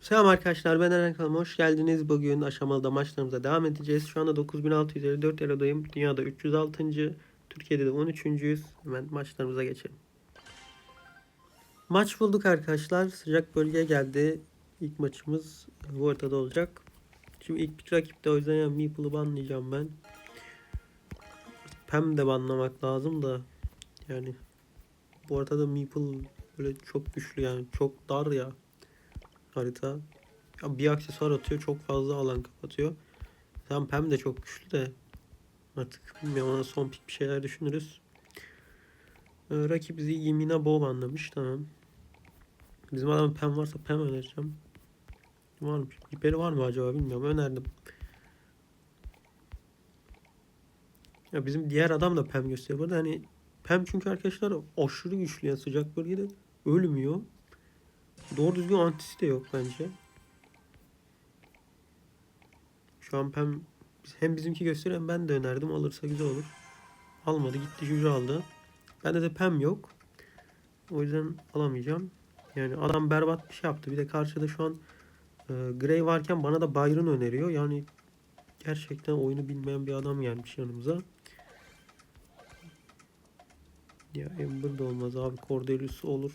Selam arkadaşlar ben Eren kanalıma hoş geldiniz. Bugün aşamalı maçlarımıza devam edeceğiz. Şu anda 9654 erodayım. Dünyada 306. Türkiye'de de 13.yüz. Hemen maçlarımıza geçelim. Maç bulduk arkadaşlar. Sıcak bölgeye geldi. İlk maçımız bu ortada olacak. Şimdi ilk rakipte o yüzden ya Meeple'ı banlayacağım ben. Pem de banlamak lazım da. Yani bu ortada Meeple böyle çok güçlü yani. Çok dar ya harita. Ya bir aksesuar atıyor çok fazla alan kapatıyor. Tamam Pem de çok güçlü de artık bilmiyorum ona son pik bir şeyler düşünürüz. Ee, rakip Zigimina Bow anlamış tamam. Bizim adam Pem varsa Pem önereceğim. Var mı? Hiperi var mı acaba bilmiyorum önerdim. Ya bizim diğer adam da Pem gösteriyor. Burada hani Pem çünkü arkadaşlar aşırı güçlü yani sıcak bölgede ölmüyor. Doğru düzgün antisi de yok bence. Şu an Pem hem bizimki gösteriyor hem ben de önerdim. Alırsa güzel olur. Almadı gitti Juju aldı. Bende de Pem yok. O yüzden alamayacağım. Yani adam berbat bir şey yaptı. Bir de karşıda şu an e, Grey varken bana da Byron öneriyor. Yani gerçekten oyunu bilmeyen bir adam gelmiş yanımıza. Ya Ember de olmaz abi. Cordelius olur.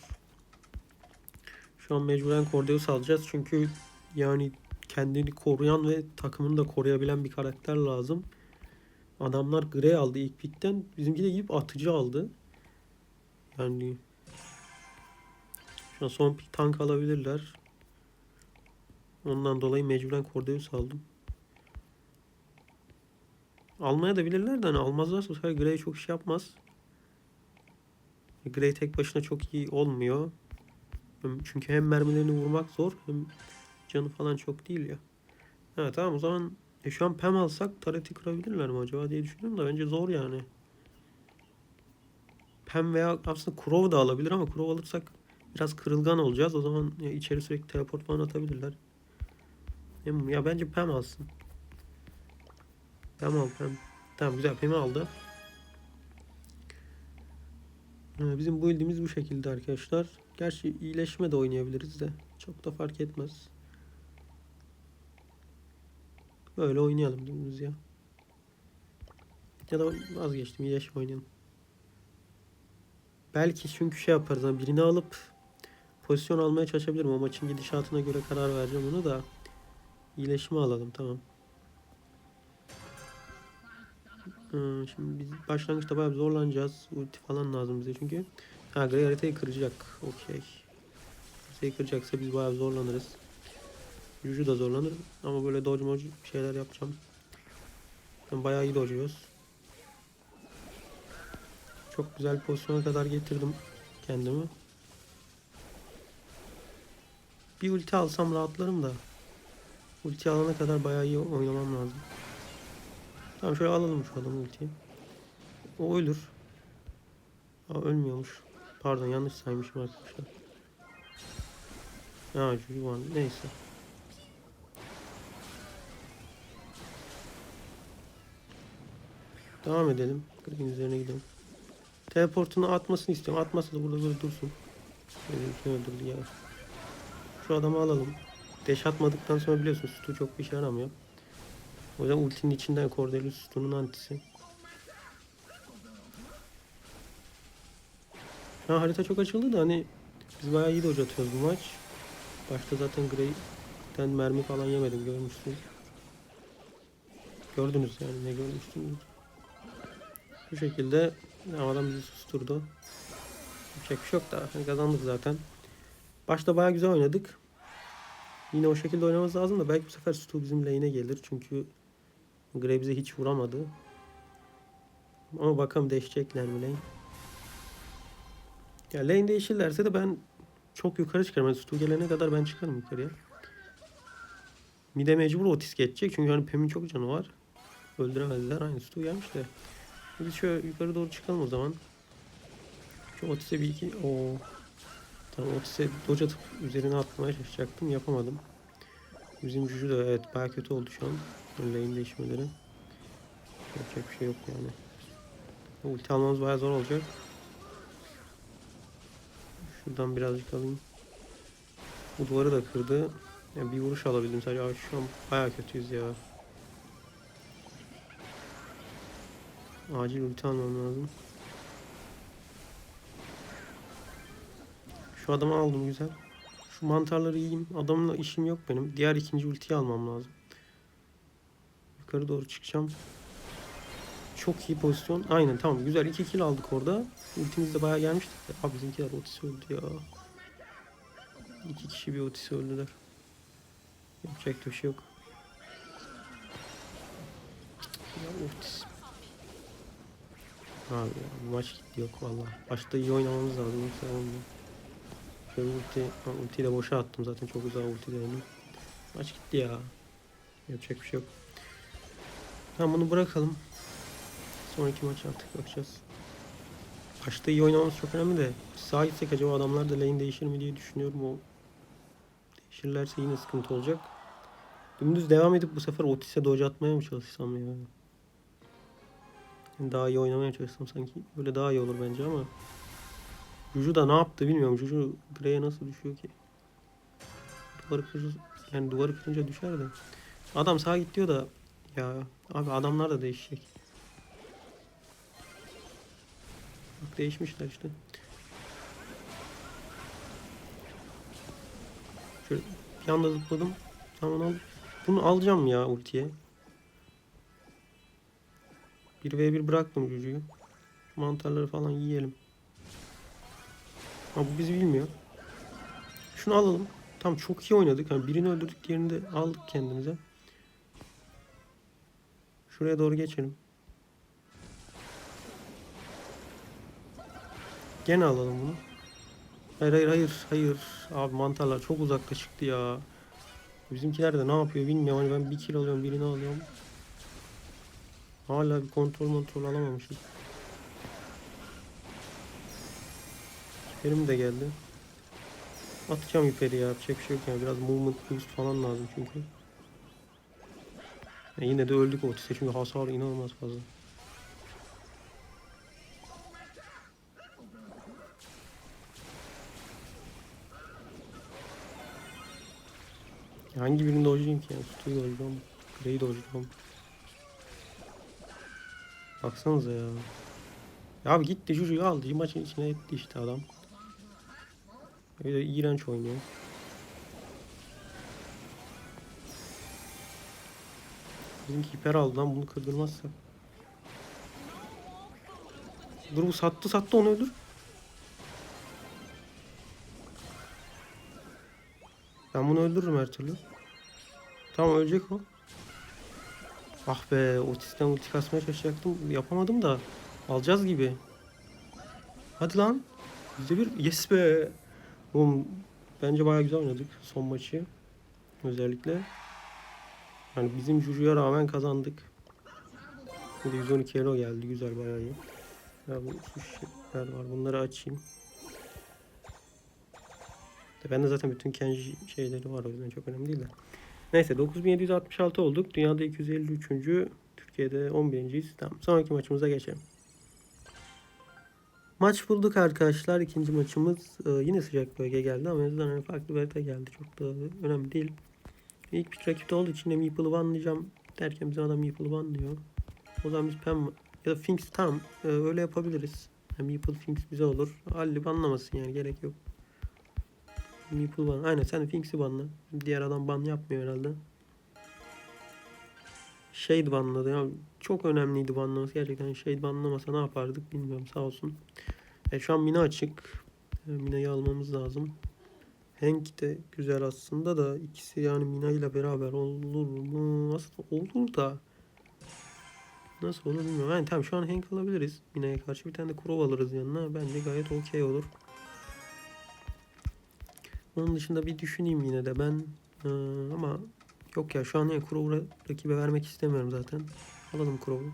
Şu an mecburen Cordeus alacağız. Çünkü yani kendini koruyan ve takımını da koruyabilen bir karakter lazım. Adamlar Grey aldı ilk pickten. Bizimki de gidip atıcı aldı. Yani şu an son pick tank alabilirler. Ondan dolayı mecburen Cordeus aldım. Almaya da bilirler de hani almazlarsa bu sefer Grey çok şey yapmaz. Grey tek başına çok iyi olmuyor. Çünkü hem mermilerini vurmak zor hem canı falan çok değil ya. Ha tamam o zaman e, şu an Pem alsak Taret'i kırabilirler mi acaba diye düşünüyorum da bence zor yani. Pem veya aslında Crow da alabilir ama Crow alırsak biraz kırılgan olacağız. O zaman ya içeri sürekli teleport falan atabilirler. Ya bence Pem alsın. Pem al Pem. Tamam güzel Pem'i aldı. Bizim build'imiz bu şekilde arkadaşlar. Gerçi iyileşme de oynayabiliriz de. Çok da fark etmez. Böyle oynayalım dümdüz ya. Ya da vazgeçtim iyileşme oynayalım. Belki çünkü şey yaparız. Hani birini alıp pozisyon almaya çalışabilirim. O maçın gidişatına göre karar vereceğim onu da. İyileşme alalım tamam. Şimdi biz başlangıçta bayağı zorlanacağız. Ulti falan lazım bize çünkü. Ha Grey haritayı kıracak. Okey. Haritayı kıracaksa biz bayağı zorlanırız. Juju da zorlanır ama böyle dodge modge şeyler yapacağım. Ben bayağı iyi dodge'uyoruz. Çok güzel pozisyona kadar getirdim kendimi. Bir ulti alsam rahatlarım da. Ulti alana kadar bayağı iyi oynamam lazım. Tamam şöyle alalım şu adamı ultiyi. O ölür. Aa ölmüyormuş. Pardon yanlış saymışım arkadaşlar. Ha var. Neyse. Devam edelim. Green üzerine gidelim. Teleportunu atmasını istiyorum. Atmasa da burada böyle dursun. Böyle kim öldürdü ya. Şu adamı alalım. Deş atmadıktan sonra biliyorsun Stu çok bir işe yaramıyor. O yüzden ultinin içinden Cordelius Stu'nun antisi. An harita çok açıldı da hani biz bayağı iyi dodge atıyoruz bu maç. Başta zaten Grey'den mermi falan yemedim görmüşsünüz. Gördünüz yani ne görmüştünüz. Bu şekilde adam bizi susturdu. Yapacak bir şey yok da hani kazandık zaten. Başta bayağı güzel oynadık. Yine o şekilde oynamamız lazım da belki bu sefer Stu bizim lane'e gelir. Çünkü Grey bize hiç vuramadı. Ama bakalım değişecekler mi lane. Ya lane değişirlerse de ben çok yukarı çıkarım. Yani Stu gelene kadar ben çıkarım yukarıya. Mide mecbur Otis geçecek. Çünkü hani Pem'in çok canı var. Öldüremezler. Aynı Stu gelmiş de. Biz şöyle yukarı doğru çıkalım o zaman. Şu Otis'e bir iki... Oo. Tamam Otis'e dodge atıp üzerine atmaya çalışacaktım. Yapamadım. Bizim Juju da evet baya kötü oldu şu an. Lane değişmeleri. Yapacak bir şey yok yani. Ulti almamız baya zor olacak. Şuradan birazcık alayım. Bu duvarı da kırdı. Ya bir vuruş alabildim sadece. Abi şu an bayağı kötüyüz ya. Acil ulti almam lazım. Şu adamı aldım güzel. Şu mantarları yiyeyim. Adamla işim yok benim. Diğer ikinci ultiyi almam lazım. Yukarı doğru çıkacağım. Çok iyi pozisyon. Aynen tamam güzel. 2 kill aldık orada. Ultimiz de bayağı gelmişti. Abi bizimkiler Otis öldü ya. İki kişi bir Otis öldüler. Yapacak bir şey yok. Ya Otis. Abi ya, maç gitti yok vallahi. Başta iyi oynamamız lazım yoksa olmuyor. Şöyle ulti, ultiyi de boşa attım zaten çok güzel ulti denedim. Maç gitti ya. Yapacak bir şey yok. Tamam bunu bırakalım. Sonraki maç artık bakacağız. Başta iyi oynamamız çok önemli de sağa gitsek acaba adamlar da lane değişir mi diye düşünüyorum. O değişirlerse yine sıkıntı olacak. Dümdüz devam edip bu sefer Otis'e dodge atmaya mı çalışsam ya? Yani Daha iyi oynamaya çalışsam sanki böyle daha iyi olur bence ama Juju da ne yaptı bilmiyorum. Juju Grey'e nasıl düşüyor ki? Duvarı kır, yani duvarı kırınca düşer de. Adam sağa git diyor da ya abi adamlar da değişecek. Bak değişmişler işte. Şöyle bir anda zıpladım. Tamam al. Bunu alacağım ya ultiye. 1v1 bıraktım. Şu mantarları falan yiyelim. Ama bu bizi bilmiyor. Şunu alalım. Tam çok iyi oynadık. Yani birini öldürdük, diğerini de aldık kendimize. Şuraya doğru geçelim. Gene alalım bunu. Hayır hayır hayır hayır. Abi mantarlar çok uzakta çıktı ya. Bizimkiler de ne yapıyor bilmiyorum. Hani ben bir kill alıyorum birini alıyorum. Hala bir kontrol kontrol alamamışız. Hiperim de geldi. Atacağım hiperi ya. Yapacak bir şey yok yani. Biraz movement boost falan lazım çünkü. Ya yine de öldük Otis'e çünkü hasar inanılmaz fazla. Hangi birini dojlayayım ki yani? Stu'yu dojlayacağım. Grey'i dojlayacağım. Baksanıza ya. Ya abi gitti Juju'yu aldı. Maçın içine etti işte adam. Öyle iğrenç oynuyor. Bizimki hiper aldı lan bunu kırdırmazsak. Dur bu sattı sattı onu öldür. Ben bunu öldürürüm her türlü. Tamam ölecek o. Ah be Otis'ten ulti kasmaya çalışacaktım. Yapamadım da. Alacağız gibi. Hadi lan. Yüzde bir. Yes be. Oğlum bence bayağı güzel oynadık son maçı. Özellikle. Yani bizim Juju'ya rağmen kazandık. De 112 elo geldi. Güzel bayağı iyi. Ya bu şu şeyler var. Bunları açayım. Ben de zaten bütün Kenji şeyleri var o yüzden çok önemli değil de. Neyse 9766 olduk. Dünyada 253. Türkiye'de 11.yiz. Tamam. Sonraki maçımıza geçelim. Maç bulduk arkadaşlar. İkinci maçımız e, yine sıcak bölge geldi ama en azından hani farklı bir harita geldi. Çok da önemli değil. İlk bir rakipte olduğu için de Meeple'ı banlayacağım derken bizim adam Meeple'ı banlıyor. O zaman biz Pem ya da Finks tamam e, öyle yapabiliriz. Yani Meeple Finks bize olur. Halli banlamasın yani gerek yok. Meeple ban. Aynen sen Finks'i banla. Diğer adam ban yapmıyor herhalde. Shade banladı ya. Çok önemliydi banlaması. Gerçekten Shade banlamasa ne yapardık bilmiyorum sağ olsun. E, şu an Mina açık. E, Mina'yı almamız lazım. Hank de güzel aslında da ikisi yani Mina ile beraber olur mu? Aslında olur da. Nasıl olur bilmiyorum. Yani tamam şu an Hank alabiliriz. Mina'ya karşı bir tane de Kurov alırız yanına. Bence gayet okey olur. Onun dışında bir düşüneyim yine de ben. Ee, ama yok ya şu an yani Crow'u rakibe vermek istemiyorum zaten. Alalım Crow'u.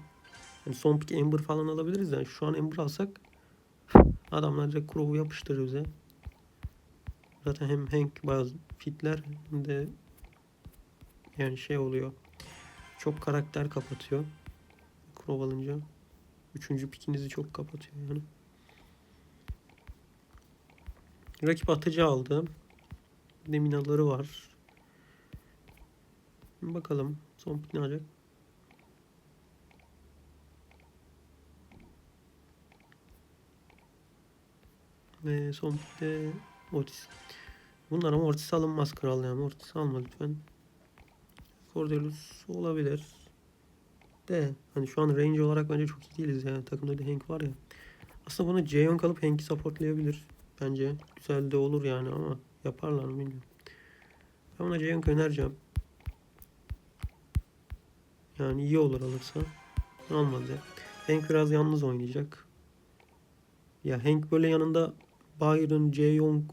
Yani son pick Ember falan alabiliriz yani. Şu an Ember alsak adamlar direkt Crow'u yapıştırır bize. Zaten hem Hank bazı fitler hem de yani şey oluyor. Çok karakter kapatıyor. Crow alınca. Üçüncü pikinizi çok kapatıyor yani. Rakip atıcı aldı. Bir de minaları var. Bakalım son pik ne olacak? Ve son pikte Otis. Bunlar ama Ortis alınmaz kral yani. Ortis alma lütfen. Cordelius olabilir. De hani şu an range olarak bence çok iyi değiliz yani. Takımda bir Hank var ya. Aslında bana Jaehyun kalıp Hank'i supportlayabilir. Bence güzel de olur yani ama yaparlar mı bilmiyorum. Ben buna Jaehyung önereceğim. Yani iyi olur alırsa. Olmadı. Hank biraz yalnız oynayacak. Ya Hank böyle yanında Byron, Jaehyung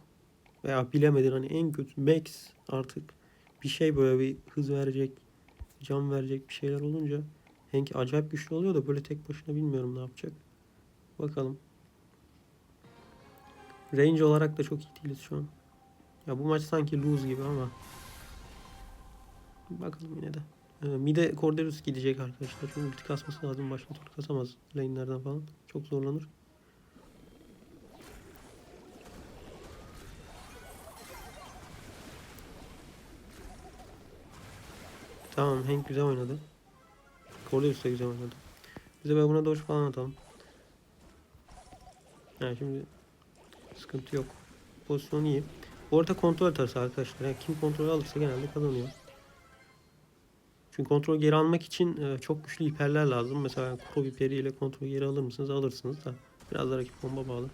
veya bilemedin hani en kötü Max artık bir şey böyle bir hız verecek, can verecek bir şeyler olunca Hank acayip güçlü oluyor da böyle tek başına bilmiyorum ne yapacak. Bakalım. Range olarak da çok iyi değiliz şu an. Ya bu maç sanki lose gibi ama. Bakalım yine de. Ee, Mide Cordelius gidecek arkadaşlar. Çünkü ulti kasması lazım. Başka türlü kasamaz lane'lerden falan. Çok zorlanır. Tamam Hank güzel oynadı. Cordelius da güzel oynadı. Biz de böyle buna dodge falan atalım. Yani şimdi sıkıntı yok. Pozisyon iyi. Bu arada kontrol atarsa arkadaşlar. Yani kim kontrol alırsa genelde kazanıyor. Çünkü kontrol geri almak için e, çok güçlü hiperler lazım. Mesela Kuro hiperi ile kontrol geri alır mısınız? Alırsınız da. Biraz da rakip bomba bağlı.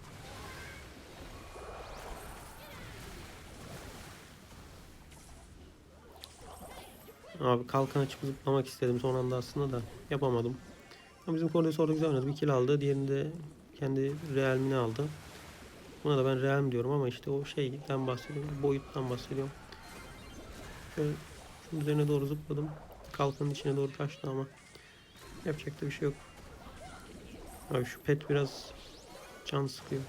Abi kalkan açıp zıplamak istedim son anda aslında da yapamadım. Ama bizim Cordelis orada güzel oynadı. Bir kill aldı. Diğerini de kendi realmini aldı. Buna da ben realm diyorum ama işte o şeyden bahsediyorum. Boyuttan bahsediyorum. Şöyle şunun üzerine doğru zıpladım. Kalkanın içine doğru kaçtı ama yapacak da bir şey yok. Abi şu pet biraz can sıkıyor.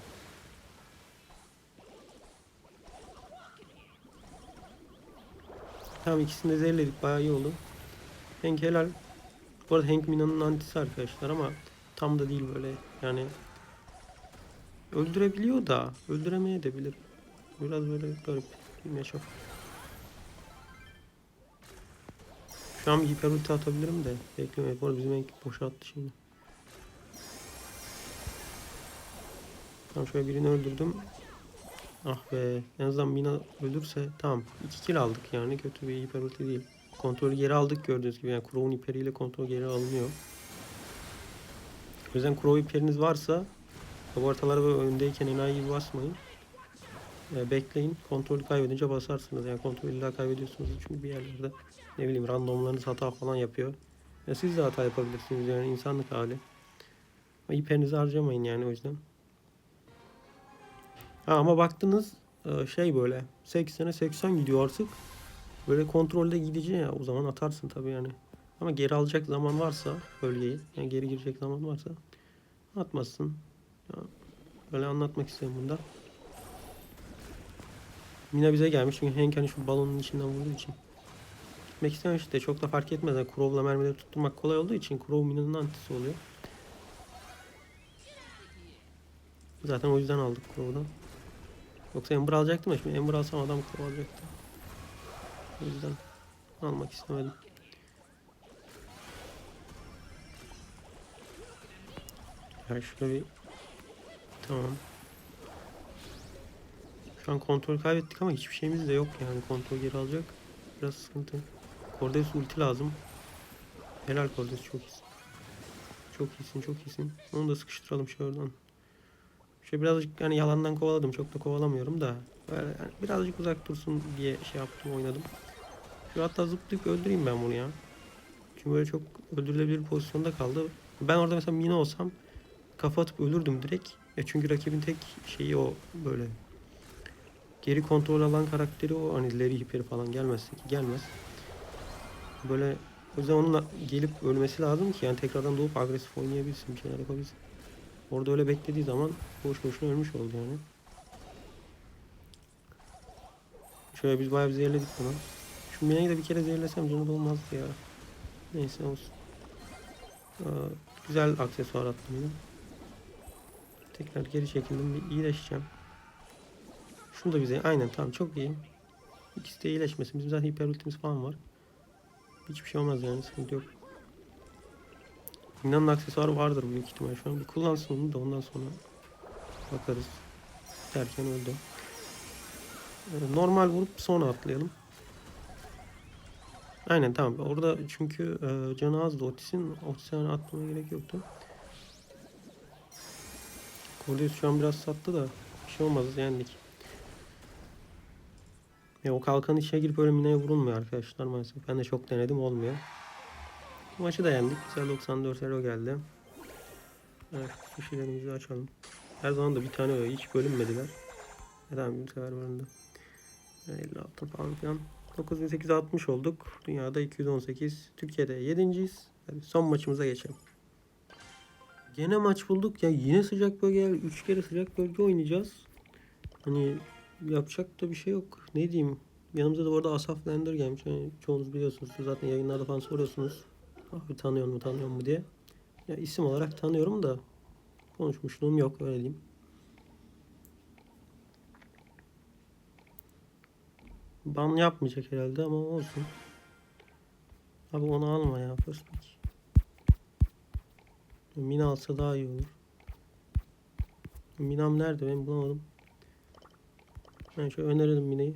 Tamam ikisini de zehirledik bayağı iyi oldu. Hank helal. Bu arada Hank Mina'nın antisi arkadaşlar ama tam da değil böyle yani öldürebiliyor da öldüremeye de bilir. Biraz böyle garip bir çok. Şu an hiper ulti atabilirim de beklemeyin. Bu arada bizim Hank boşa attı şimdi. Tamam şöyle birini öldürdüm. Ah be. En azından Mina ölürse tamam. 2 kill aldık yani. Kötü bir hiper ulti değil. Kontrolü geri aldık gördüğünüz gibi. Yani Crow'un hiperiyle kontrol geri alınıyor. O yüzden Crow hiperiniz varsa bu ortalara böyle öndeyken enayi gibi basmayın. E, bekleyin. Kontrolü kaybedince basarsınız. Yani kontrolü illa kaybediyorsunuz. Çünkü bir yerlerde ne bileyim randomlarınız hata falan yapıyor. Ya siz de hata yapabilirsiniz. Yani insanlık hali. Ama hiperinizi harcamayın yani o yüzden. Ha, ama baktınız e, şey böyle 80'e 80 gidiyor artık. Böyle kontrolde gideceği ya o zaman atarsın tabii yani. Ama geri alacak zaman varsa bölgeyi yani geri girecek zaman varsa atmazsın. Ya, böyle anlatmak istedim bunda. Mina bize gelmiş çünkü Hank hani şu balonun içinden vurduğu için. Gitmek istememiş işte çok da fark etmez. Yani Crow'la mermileri tutturmak kolay olduğu için Crow Mina'nın antisi oluyor. Zaten o yüzden aldık Crow'dan. Yoksa Ember alacaktım ya şimdi Ember alsam adam kovalayacaktı. O yüzden almak istemedim. Ya şöyle bir tamam. Şu an kontrol kaybettik ama hiçbir şeyimiz de yok yani kontrol geri alacak. Biraz sıkıntı. Cordes ulti lazım. Helal Cordes çok iyisin. Çok iyisin çok iyisin. Onu da sıkıştıralım şuradan. Şöyle birazcık yani yalandan kovaladım. Çok da kovalamıyorum da. Böyle yani birazcık uzak dursun diye şey yaptım oynadım. Şu hatta zıplayıp öldüreyim ben bunu ya. Çünkü böyle çok öldürülebilir pozisyonda kaldı. Ben orada mesela Mina olsam kafa atıp ölürdüm direkt. Ya çünkü rakibin tek şeyi o böyle. Geri kontrol alan karakteri o. Hani Larry Hipper falan gelmezse ki gelmez. Böyle o yüzden onunla gelip ölmesi lazım ki yani tekrardan doğup agresif oynayabilsin bir şeyler yapabilsin. Orada öyle beklediği zaman boş boşuna ölmüş oldu yani. Şöyle biz bayağı bir zehirledik bunu. Şu Mina'yı da bir kere zehirlesem canı da olmazdı ya. Neyse olsun. Ee, güzel aksesuar attım yine. Tekrar geri çekildim. Bir iyileşeceğim. Şunu da bize aynen tamam çok iyi. İkisi de iyileşmesin. Bizim zaten hiper ultimiz falan var. Hiçbir şey olmaz yani sıkıntı yok. Mina'nın aksesuarı vardır büyük ihtimal şu an. Bir kullansın onu da ondan sonra bakarız. Derken öldü. Ee, Normal vurup sonra atlayalım. Aynen tamam. Orada çünkü e, canı azdı Otis'in. Otis'e hani atmama gerek yoktu. Cordeus şu an biraz sattı da bir şey olmaz yendik. Ya o kalkan içine girip öyle minaya vurulmuyor arkadaşlar maalesef. Ben de çok denedim olmuyor. Maçı da yendik. Güzel 94 elo geldi. Evet sushilerimizi açalım. Her zaman da bir tane öyle hiç bölünmediler. Neden bir sefer bölündü. 56 falan filan. 9860 olduk. Dünyada 218. Türkiye'de 7.yiz. Hadi son maçımıza geçelim. Gene maç bulduk ya yine sıcak bölge 3 kere sıcak bölge oynayacağız. Hani yapacak da bir şey yok. Ne diyeyim? Yanımıza da bu arada Asaf Lander gelmiş. Yani çoğunuz biliyorsunuz. Zaten yayınlarda falan soruyorsunuz. Abi tanıyor mu tanıyor mu diye. Ya isim olarak tanıyorum da konuşmuşluğum yok öyle diyeyim. Ban yapmayacak herhalde ama olsun. Abi onu alma ya first pick. Mina alsa daha iyi olur. Minam nerede ben bulamadım. Ben şöyle önerelim Mina'yı.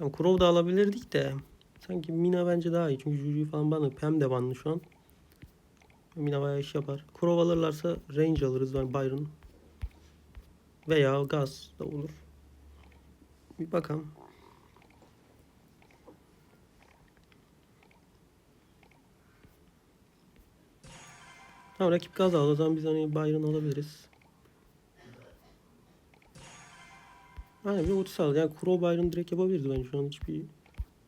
Yani Kurov da alabilirdik de. Sanki Mina bence daha iyi. Çünkü Juju falan bana Pem de banlı şu an. Mina bayağı iş yapar. Kurov alırlarsa range alırız ben Byron. Veya gaz da olur. Bir bakalım. Tamam rakip gaz aldı. O zaman biz hani Byron alabiliriz. Aynen bir aldı. Yani Kuro Byron direkt yapabiliriz bence. Şu an hiçbir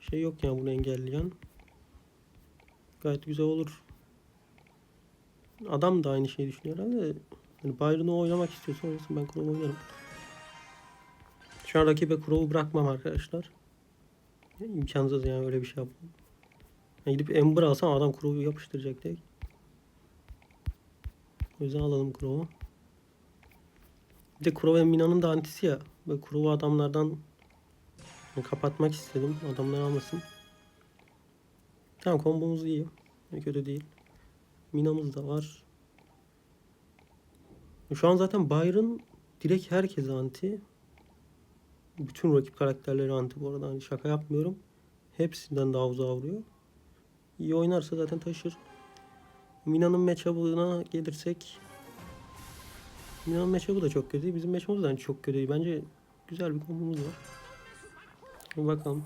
şey yok yani bunu engelleyen. Gayet güzel olur. Adam da aynı şeyi düşünüyor herhalde. Hani Byron'u oynamak istiyorsa oynasın ben Kuro'yu oynarım. Şu an rakibe Kuro'yu bırakmam arkadaşlar. İmkansız yani öyle bir şey yapmam. Yani gidip Ember alsam adam Kuro'yu yapıştıracak direkt. O yüzden alalım Kuro'yu. Bir de Kuro ve Mina'nın da antisi ya. Ve Kuro'yu adamlardan kapatmak istedim. Adamlar almasın. Tamam kombomuz iyi. Kötü değil. Mina'mız da var. Şu an zaten Byron direkt herkese anti. Bütün rakip karakterleri anti bu arada. Hani şaka yapmıyorum. Hepsinden daha uzağa vuruyor. İyi oynarsa zaten taşır. Mina'nın matchup'ına gelirsek Mina'nın matchup'ı da çok kötü. Bizim matchup'ımız da hani çok kötü. Bence güzel bir kombomuz var. Bir bakalım.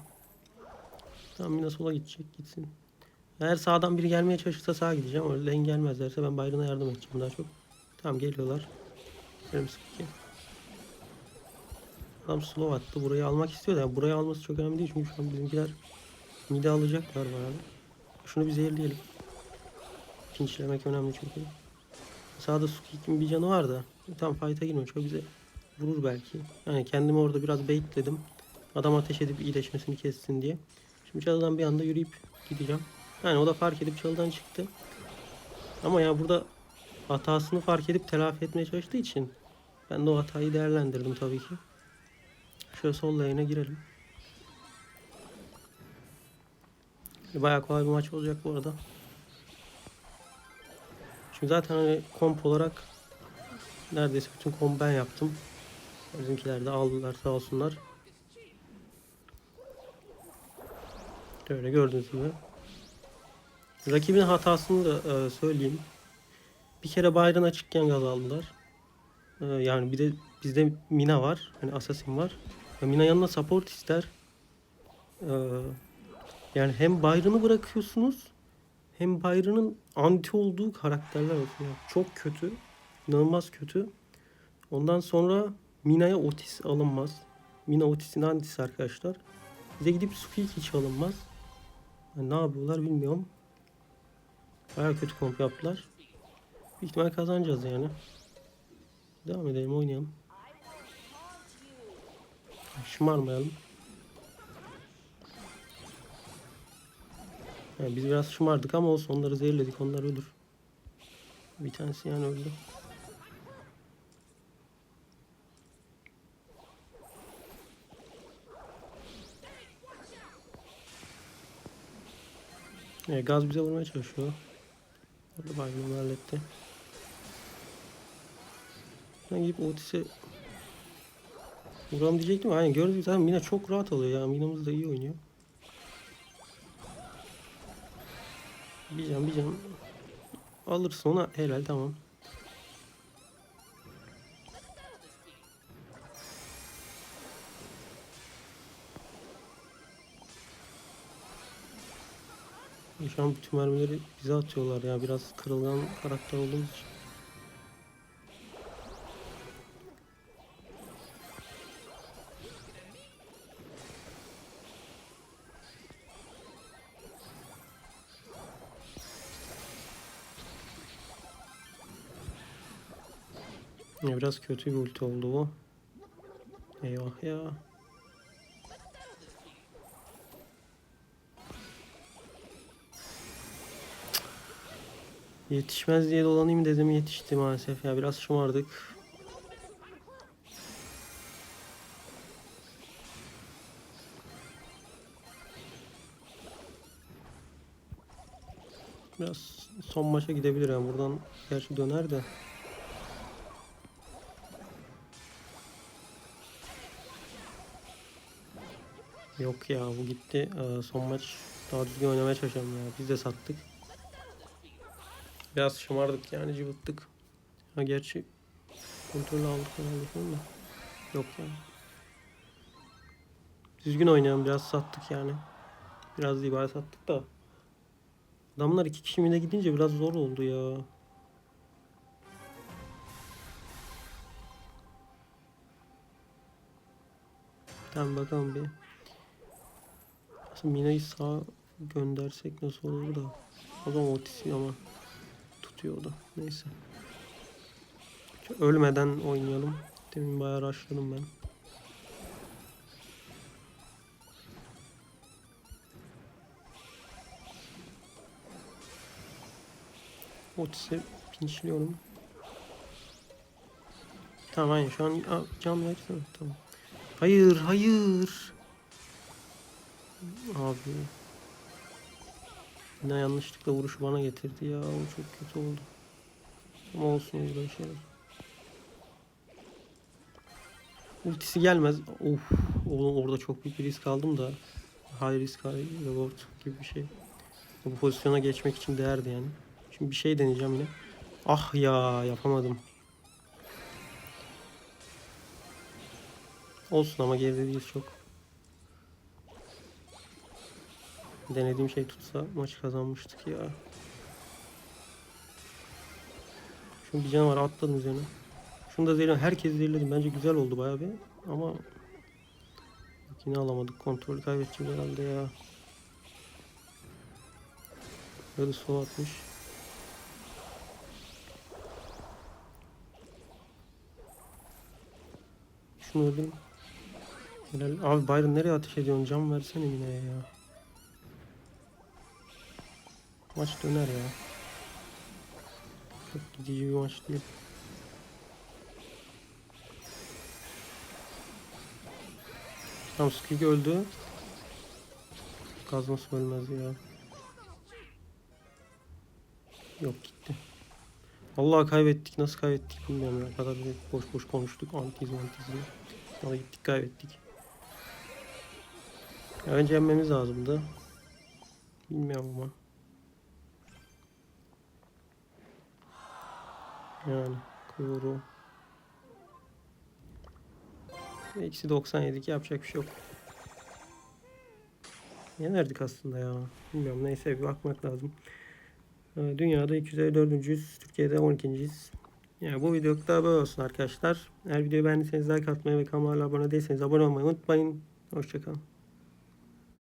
Tamam Mina sola gidecek. Gitsin. Eğer sağdan biri gelmeye çalışırsa sağa gideceğim. Öyle lane gelmezlerse ben Byron'a yardım edeceğim daha çok. Tamam geliyorlar. Benim sıkıntı. Adam slow attı. Burayı almak istiyor da yani burayı alması çok önemli değil. Çünkü şu an bizimkiler mide alacaklar bayağı. Şunu bir zehirleyelim. Pinçlemek önemli çünkü. Sağda Sukik'in bir canı var da. Tam fight'a girmiyor. Çok bize vurur belki. Yani kendimi orada biraz baitledim. Adam ateş edip iyileşmesini kessin diye. Şimdi çalıdan bir anda yürüyüp gideceğim. Yani o da fark edip çalıdan çıktı. Ama ya burada hatasını fark edip telafi etmeye çalıştığı için ben de o hatayı değerlendirdim tabii ki. Şöyle sol lane'e girelim. Bayağı kolay bir maç olacak bu arada. Çünkü zaten hani komp olarak neredeyse bütün komp ben yaptım. Bizimkiler de aldılar sağ olsunlar. Böyle gördüğünüz gibi. Rakibin hatasını da e, söyleyeyim. Bir kere Byron açıkken gaz aldılar. E, yani bir de bizde Mina var. Hani Assassin var. E, Mina yanına support ister. E, yani hem Byron'ı bırakıyorsunuz hem Byron'ın anti olduğu karakterler olsun. Yani çok kötü. inanılmaz kötü. Ondan sonra Mina'ya Otis alınmaz. Mina Otis'in antisi arkadaşlar. Bize gidip Squeak hiç alınmaz. Yani ne yapıyorlar bilmiyorum. Baya kötü komp yaptılar. Büyük ihtimal kazanacağız yani. Devam edelim oynayalım. Şımarmayalım. Yani biz biraz şımardık ama olsun onları zehirledik onlar ölür. Bir tanesi yani öldü. E, gaz bize vurmaya çalışıyor. Orada baygınımı halletti. Ben gidip Otis'e vuralım diyecektim. Aynen gördük zaten Mina çok rahat oluyor ya. Mina'mız da iyi oynuyor. Bir can bir can. Alırsın ona helal tamam. Şu an bütün mermileri bize atıyorlar ya. Biraz kırılgan karakter olduğumuz için. Biraz kötü bir ulti oldu bu. Eyvah ya. Yetişmez diye dolanayım dedim yetişti maalesef ya biraz şımardık. Biraz son maça gidebilir yani buradan gerçi döner de. Yok ya bu gitti. Ee, son maç daha düzgün oynamaya çalışalım ya. Biz de sattık. Biraz şımardık yani cıvıttık. Ha gerçi kontrolü aldık herhalde falan da. Yok yani. Düzgün oynayalım biraz sattık yani. Biraz bayağı sattık da. Adamlar iki kişi mine gidince biraz zor oldu ya. Tamam bakalım bir. Aslında Mina'yı sağa göndersek nasıl olur da. O zaman Otis'i ama tutuyordu. Neyse. Şu ölmeden oynayalım. Demin bayağı rushladım ben. Otis'i pinçliyorum. Tamam aynen şu an can versene tamam. Hayır hayır. Abi. Yine yanlışlıkla vuruşu bana getirdi ya. O çok kötü oldu. Ama olsun şeyler. Ultisi gelmez. Of. Oğlum orada çok büyük bir risk aldım da. High risk high reward gibi bir şey. Bu pozisyona geçmek için değerdi yani. Şimdi bir şey deneyeceğim yine. Ah ya yapamadım. Olsun ama geride değiliz çok. Denediğim şey tutsa maçı kazanmıştık ya. Şunun bir canı var atladım üzerine. Şunu da zehirledim. Herkes zehirledim. Bence güzel oldu bayağı bir. Ama yine alamadık. Kontrolü kaybedeceğiz herhalde ya. Böyle sol atmış. Şunu öldürün. Helal. Abi Byron nereye ateş ediyorsun? Cam versene yine ya. Maç döner ya. Çok gidici bir maç değil. Tamam Skig öldü. Gaz nasıl ölmez ya. Yok gitti. Allah kaybettik. Nasıl kaybettik bilmiyorum ya. Kadar boş boş konuştuk. Antizm antizm. Sonra gittik kaybettik. Ya önce yenmemiz lazımdı. Bilmiyorum ama. Yani kuru. Eksi 97 yapacak bir şey yok. Yenerdik aslında ya. Bilmiyorum neyse bir bakmak lazım. Ee, Dünyada 254. Türkiye'de 12.yiz. Yani bu videoluk da böyle olsun arkadaşlar. Eğer videoyu beğendiyseniz like atmayı ve kanala abone değilseniz abone olmayı unutmayın. Hoşçakalın.